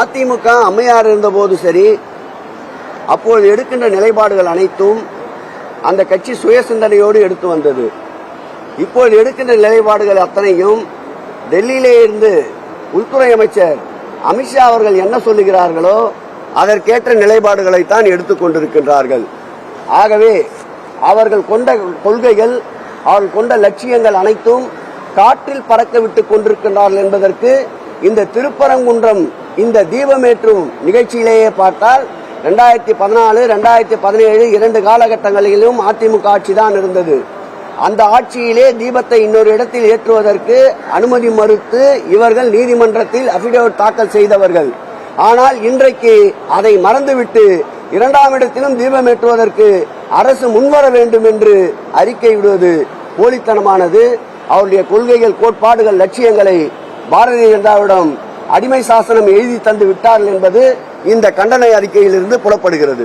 அதிமுக அம்மையார் இருந்தபோது சரி அப்போது எடுக்கின்ற நிலைப்பாடுகள் அனைத்தும் அந்த கட்சி சுய சிந்தனையோடு எடுத்து வந்தது. இப்போது எடுக்கின்ற நிலைப்பாடுகள் அத்தனையும் டெல்லியிலே இருந்து உள்துறை அமைச்சர் அமித்ஷா அவர்கள் என்ன சொல்லுகிறார்களோ அதற்கேற்ற நிலைப்பாடுகளைத்தான் எடுத்துக்கொண்டிருக்கின்றார்கள் ஆகவே அவர்கள் கொண்ட கொள்கைகள் அவர்கள் கொண்ட லட்சியங்கள் அனைத்தும் காற்றில் பறக்க விட்டுக் கொண்டிருக்கின்றார்கள் என்பதற்கு இந்த திருப்பரங்குன்றம் இந்த தீபமேற்றும் நிகழ்ச்சியிலேயே பார்த்தால் ரெண்டாயிரத்தி பதினாலு ரெண்டாயிரத்தி பதினேழு இரண்டு காலகட்டங்களிலும் அதிமுக ஆட்சி தான் இருந்தது. அந்த ஆட்சியிலே தீபத்தை இன்னொரு இடத்தில் ஏற்றுவதற்கு அனுமதி மறுத்து இவர்கள் நீதிமன்றத்தில் அபிடேவிட் தாக்கல் செய்தவர்கள். ஆனால் இன்றைக்கு அதை மறந்துவிட்டு இரண்டாம் இடத்திலும் தீபம் ஏற்றுவதற்கு அரசு முன்வர வேண்டும் என்று அறிக்கை விடுவது போலித்தனமானது. அவருடைய கொள்கைகள் கோட்பாடுகள் லட்சியங்களை பாரதிய ஜனதாவிடம் அடிமை சாசனம் எழுதி தந்து விட்டார்கள் என்பது இந்த கண்டன அறிக்கையிலிருந்து புலப்படுகிறது.